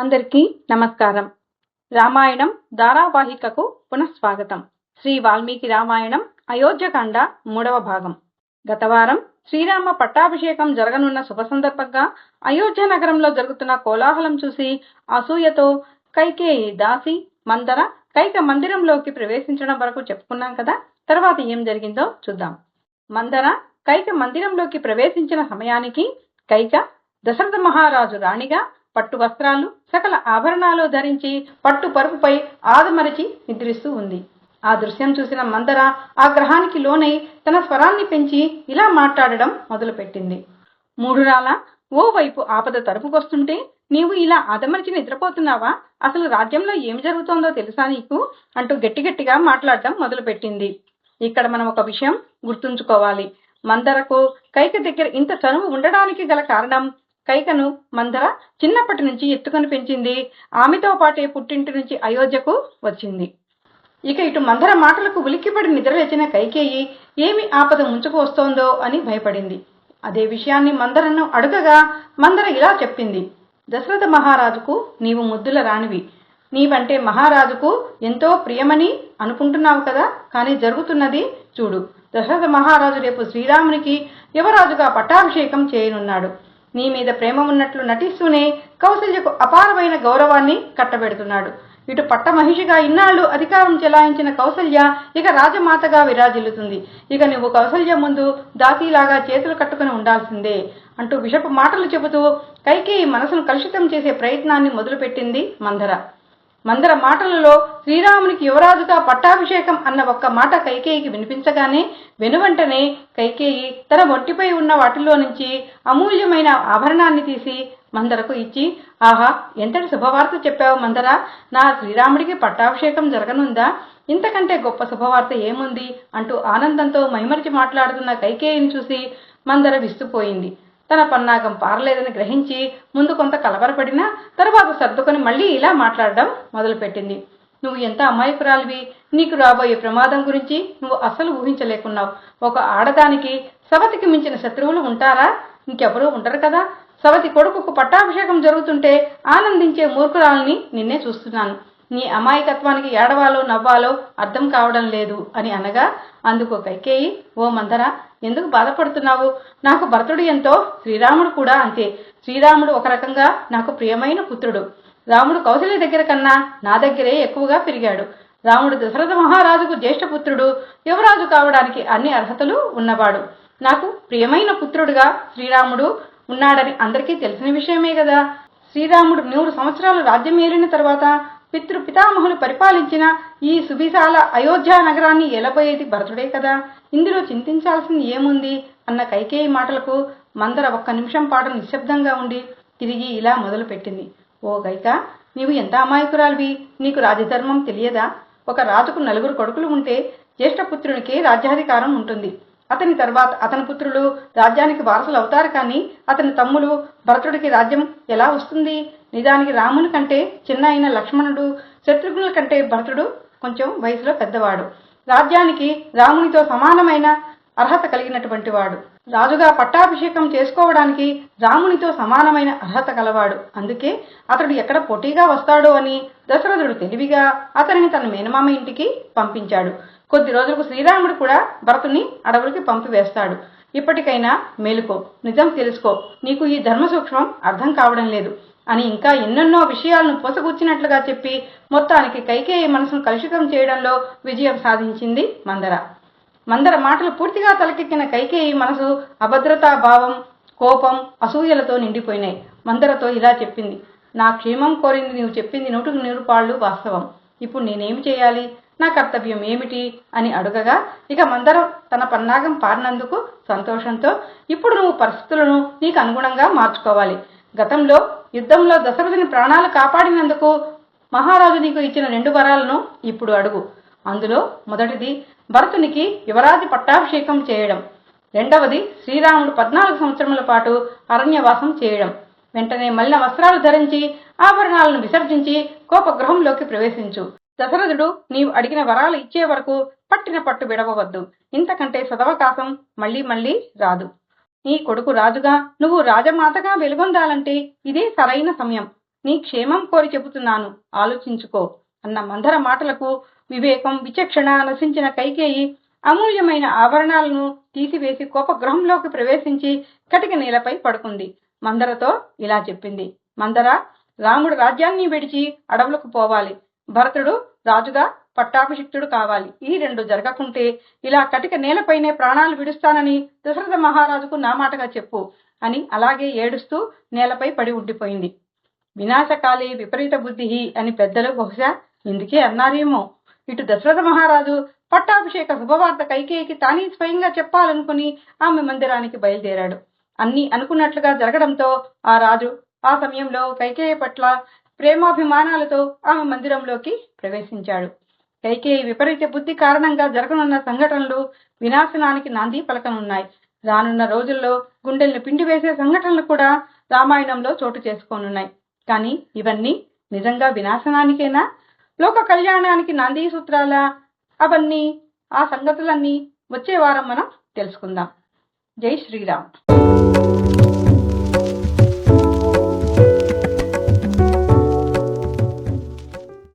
అందరికీ నమస్కారం. రామాయణం ధారావాహికకు పునఃస్వాగతం. శ్రీ వాల్మీకి రామాయణం అయోధ్యకాండ మూడవ భాగం. గతవారం శ్రీరామ పట్టాభిషేకం జరగనున్న శుభ సందర్భంగా అయోధ్య నగరంలో జరుగుతున్న కోలాహలం చూసి అసూయతో కైకేయి దాసి మందర కైక మందిరంలోకి ప్రవేశించడం వరకు చెప్పుకున్నాం కదా తర్వాత ఏం జరిగిందో చూద్దాం. మందర కైక మందిరంలోకి ప్రవేశించిన సమయానికి కైక దశరథ మహారాజు రాణిగా పట్టు వస్త్రాలు సకల ఆభరణాలు ధరించి పట్టు పరుపుపై ఆదమరచి నిద్రిస్తూ ఉంది. ఆ దృశ్యం చూసిన మందర ఆ గ్రహానికి లోనై తన స్వరాన్ని పెంచి ఇలా మాట్లాడడం మొదలుపెట్టింది. మూడు రాళ్ళ ఓ ఓవైపు ఆపద తరుపుకొస్తుంటే నీవు ఇలా ఆదమరిచి నిద్రపోతున్నావా? అసలు రాజ్యంలో ఏం జరుగుతోందో తెలుసా నీకు? అంటూ గట్టి గట్టిగా మాట్లాడటం మొదలుపెట్టింది. ఇక్కడ మనం ఒక విషయం గుర్తుంచుకోవాలి. మందరకు కైక దగ్గర ఇంత చనువు ఉండడానికి గల కారణం కైకను మందర చిన్నప్పటి నుంచి ఎత్తుకొని పెంచింది. ఆమెతో పాటే పుట్టింటి నుంచి అయోధ్యకు వచ్చింది. ఇక ఇటు మందర మాటలకు ఉలిక్కిపడి నిద్రలేచిన కైకేయి ఏమి ఆపద ముంచుకు వస్తోందో అని భయపడింది. అదే విషయాన్ని మందరను అడుగగా మందర ఇలా చెప్పింది. దశరథ మహారాజుకు నీవు ముద్దుల రాణివి. నీవంటే మహారాజుకు ఎంతో ప్రియమని అనుకుంటున్నావు కదా. కానీ జరుగుతున్నది చూడు. దశరథ మహారాజు రేపు శ్రీరామునికి యువరాజుగా పట్టాభిషేకం చేయనున్నాడు. నీ మీద ప్రేమ ఉన్నట్లు నటిస్తూనే కౌసల్యకు అపారమైన గౌరవాన్ని కట్టబెడుతున్నాడు. ఇటు పట్టమహిషిగా ఇన్నాళ్ళు అధికారం చెలాయించిన కౌసల్య ఇక రాజమాతగా విరాజిల్లుతుంది. ఇక నువ్వు కౌసల్య ముందు దాసీలాగా చేతులు కట్టుకుని ఉండాల్సిందే అంటూ విషపు మాటలు చెబుతూ కైకేయి మనసును కలుషితం చేసే ప్రయత్నాన్ని మొదలుపెట్టింది మంధర. మందర మాటలలో శ్రీరామునికి యువరాజుగా పట్టాభిషేకం అన్న ఒక్క మాట కైకేయికి వినిపించగానే వెనువెంటనే కైకేయి తన ఒంటిపై ఉన్న వాటిలో నుంచి అమూల్యమైన ఆభరణాన్ని తీసి మందరకు ఇచ్చి ఆహా ఎంతటి శుభవార్త చెప్పావు మందర? నా శ్రీరాముడికి పట్టాభిషేకం జరగనుందా? ఇంతకంటే గొప్ప శుభవార్త ఏముంది? అంటూ ఆనందంతో మైమరిచి మాట్లాడుతున్న కైకేయిని చూసి మందర విస్తుపోయింది. తన పన్నాగం పారలేదని గ్రహించి ముందు కొంత కలవరపడినా తర్వాత సర్దుకొని మళ్ళీ ఇలా మాట్లాడడం మొదలుపెట్టింది. నువ్వు ఎంత అమాయకురాలివి? నీకు రాబోయే ప్రమాదం గురించి నువ్వు అసలు ఊహించలేకున్నావు. ఒక ఆడదానికి సవతికి మించిన శత్రువులు ఉంటారా? ఇంకెవరూ ఉండరు కదా. సవతి కొడుకుకు పట్టాభిషేకం జరుగుతుంటే ఆనందించే మూర్ఖురాలని నిన్నే చూస్తున్నాను. నీ అమాయకత్వానికి ఏడవాలో నవ్వాలో అర్థం కావడం లేదు అని అనగా అందుకు కైకేయి ఓ మందర ఎందుకు బాధపడుతున్నావు? నాకు భరతుడు ఎంతో శ్రీరాముడు కూడా అంతే. శ్రీరాముడు ఒక రకంగా నాకు ప్రియమైన పుత్రుడు. రాముడు కౌశల్య దగ్గర కన్నా నా దగ్గరే ఎక్కువగా పెరిగాడు. రాముడు దశరథ మహారాజుకు జ్యేష్ఠపుత్రుడు యువరాజు కావడానికి అన్ని అర్హతలు ఉన్నవాడు. నాకు ప్రియమైన పుత్రుడుగా శ్రీరాముడు ఉన్నాడని అందరికీ తెలిసిన విషయమే కదా శ్రీరాముడు నూరు సంవత్సరాలు రాజ్యం ఏలిన తర్వాత పితృ పితామహులు పరిపాలించిన ఈ సువిశాల అయోధ్యా నగరాన్ని ఎలబోయేది భరతుడే కదా. ఇందులో చింతించాల్సింది ఏముంది? అన్న కైకేయి మాటలకు మందర ఒక్క నిమిషం పాటు నిశ్శబ్దంగా ఉండి తిరిగి ఇలా మొదలుపెట్టింది. ఓ గైక నీవు ఎంత అమాయకురాలివి? నీకు రాజధర్మం తెలియదా? ఒక రాజుకు నలుగురు కొడుకులు ఉంటే జ్యేష్ఠపుత్రునికి రాజ్యాధికారం ఉంటుంది. అతని తర్వాత అతని పుత్రులు రాజ్యానికి వారసులు అవుతారు కానీ అతని తమ్ములు భరతుడికి రాజ్యం ఎలా వస్తుంది? నిజానికి రాముని కంటే చిన్న అయిన లక్ష్మణుడు శత్రుఘ్నుల కంటే భరతుడు కొంచెం వయసులో పెద్దవాడు. రాజ్యానికి రామునితో సమానమైన అర్హత కలిగినటువంటి వాడు. రాజుగా పట్టాభిషేకం చేసుకోవడానికి రామునితో సమానమైన అర్హత కలవాడు అందుకే అతడు ఎక్కడ పోటీగా వస్తాడో అని దశరథుడు తెలివిగా అతనిని తన మేనమామ ఇంటికి పంపించాడు. కొద్ది రోజులకు శ్రీరాముడు కూడా భరతుని అడవులకి పంపివేస్తాడు. ఇప్పటికైనా మేలుకో. నిజం తెలుసుకో. నీకు ఈ ధర్మ సూక్ష్మం అర్థం కావడం లేదు. అని ఇంకా ఎన్నెన్నో విషయాలను పొసగుచ్చినట్లుగా చెప్పి మొత్తానికి కైకేయి మనసును కలుషితం చేయడంలో విజయం సాధించింది మందర. మందర మాటలు పూర్తిగా తలకెక్కిన కైకేయి మనసు అభద్రతా భావం కోపం అసూయలతో నిండిపోయినాయి. మందరతో ఇలా చెప్పింది. నా క్షేమం కోరింది నీవు చెప్పింది నూటికి నూరు పాళ్ళు వాస్తవం. ఇప్పుడు నేనేమి చేయాలి? నా కర్తవ్యం ఏమిటి అని అడుగగా ఇక మందరం తన పన్నాగం పారినందుకు సంతోషంతో ఇప్పుడు నువ్వు పరిస్థితులను నీకు అనుగుణంగా మార్చుకోవాలి. గతంలో యుద్ధంలో దశరథుని ప్రాణాలు కాపాడినందుకు మహారాజు నీకు ఇచ్చిన రెండు వరాలను ఇప్పుడు అడుగు. అందులో మొదటిది భరతునికి యువరాజు పట్టాభిషేకం చేయడం. రెండవది శ్రీరాముడు పద్నాలుగు సంవత్సరముల పాటు అరణ్యవాసం చేయడం. వెంటనే మలిన వస్త్రాలు ధరించి ఆభరణాలను విసర్జించి కోపగృహంలోకి ప్రవేశించు. దశరథుడు నీవు అడిగిన వరాలు ఇచ్చే వరకు పట్టిన పట్టు విడవవద్దు. ఇంతకంటే సదవకాశం మళ్ళీ మళ్ళీ రాదు. నీ కొడుకు రాజుగా నువ్వు రాజమాతగా వెలుగొందాలంటే ఇదే సరైన సమయం. నీ క్షేమం కోరి చెబుతున్నాను. ఆలోచించుకో అన్న మందర మాటలకు వివేకం విచక్షణ నశించిన కైకేయి అమూల్యమైన ఆభరణాలను తీసివేసి కోపగ్రహంలోకి ప్రవేశించి కటిక నేలపై పడుకుంది. మందరతో ఇలా చెప్పింది. మందర రాముడు రాజ్యాన్ని విడిచి అడవులకు పోవాలి. భరతుడు రాజుగా పట్టాభిషిక్తుడు కావాలి. ఈ రెండు జరగకుంటే ఇలా కటిక నేలపైనే ప్రాణాలు విడుస్తానని దశరథ మహారాజుకు నా మాటగా చెప్పు అని అలాగే ఏడుస్తూ నేలపై పడి ఉండిపోయింది. వినాశకాలి విపరీత బుద్ధి అని పెద్దలు బహుశా ఇందుకే అన్నారేమో ఇటు దశరథ మహారాజు పట్టాభిషేక శుభవార్త కైకేయికి తానే స్వయంగా చెప్పాలనుకుని ఆమె మందిరానికి బయలుదేరాడు. అన్ని అనుకున్నట్లుగా జరగడంతో ఆ రాజు ఆ సమయంలో కైకేయ పట్ల ప్రేమాభిమానాలతో ఆమె మందిరంలోకి ప్రవేశించాడు. కైకేయి విపరీత బుద్ధి కారణంగా జరగనున్న సంఘటనలు వినాశనానికి నాంది పలకనున్నాయి. రానున్న రోజుల్లో గుండెల్ని పిండి వేసే సంఘటనలు కూడా రామాయణంలో చోటు చేసుకోనున్నాయి. కానీ ఇవన్నీ నిజంగా వినాశనానికేనా? లోక కళ్యాణానికి నాంది సూత్రాల అవన్నీ ఆ సంగతులన్నీ వచ్చే వారం మనం తెలుసుకుందాం. జై శ్రీరామ్.